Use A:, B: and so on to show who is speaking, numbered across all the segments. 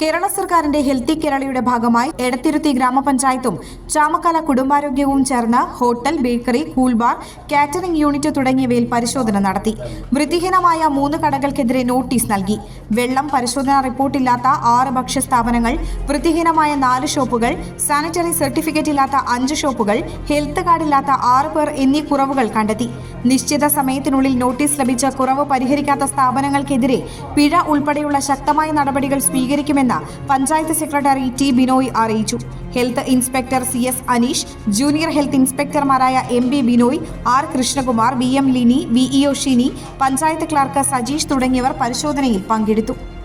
A: കേരള സർക്കാരിന്റെ ഹെൽത്തി കേരളയുടെ ഭാഗമായി എടത്തിരുത്തി ഗ്രാമപഞ്ചായത്തും ചാമക്കാല കുടുംബാരോഗ്യവും ചേർന്ന് hotel bakery cool bar catering unit തുടങ്ങിയവയിൽ പരിശോധന നടത്തി. വൃത്തിഹീനമായ മൂന്ന് കടകൾക്കെതിരെ നോട്ടീസ് നൽകി. വെള്ളം പരിശോധനാ റിപ്പോർട്ടില്ലാത്ത ആറ് ഭക്ഷ്യസ്ഥാപനങ്ങൾ വൃത്തിഹീനമായ നാല് ഷോപ്പുകൾ സാനിറ്ററി സർട്ടിഫിക്കറ്റ് ഇല്ലാത്ത അഞ്ച് ഷോപ്പുകൾ ഹെൽത്ത് കാർഡ് ഇല്ലാത്ത ആറ് പേർ എന്നീ കുറവുകൾ കണ്ടെത്തി. നിശ്ചിത സമയത്തിനുള്ളിൽ നോട്ടീസ് ലഭിച്ച കുറവ് പരിഹരിക്കാത്ത സ്ഥാപനങ്ങൾക്കെതിരെ പിഴ ഉൾപ്പെടെയുള്ള ശക്തമായ നടപടികൾ സ്വീകരിക്കുമെന്ന് പഞ്ചായത്ത് സെക്രട്ടറി ടി ബിനോയ് അറിയിച്ചു. Health inspector C S Aneesh junior health ഇൻസ്പെക്ടർമാരായ M B Binoy R Krishnakumar V M Lini V E O Shini panchayat clerk Sajeesh തുടങ്ങിയവർ പരിശോധനയിൽ പങ്കെടുത്തു.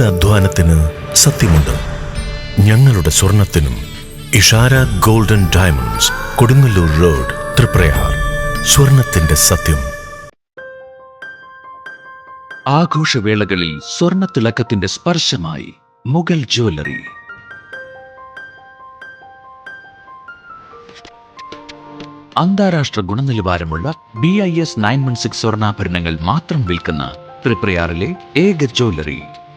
B: നിങ്ങളുടെ അധ്വാനത്തിന് സത്യമുണ്ട്. ഞങ്ങളുടെ സ്വർണത്തിനും Ishara golden diamonds Kodungallur road Triprayar. സ്വർണത്തിന്റെ സത്യം.
C: ആഘോഷവേളകളിൽ സ്വർണത്തിളക്കത്തിന്റെ സ്പർശമായി മുഗൾ ജ്വല്ലറി. അന്താരാഷ്ട്ര ഗുണനിലവാരമുള്ള B I S nine one six സ്വർണാഭരണങ്ങൾ മാത്രം വിൽക്കുന്ന ത്രിപ്രയാറിലെ ഏക ജ്വല്ലറി.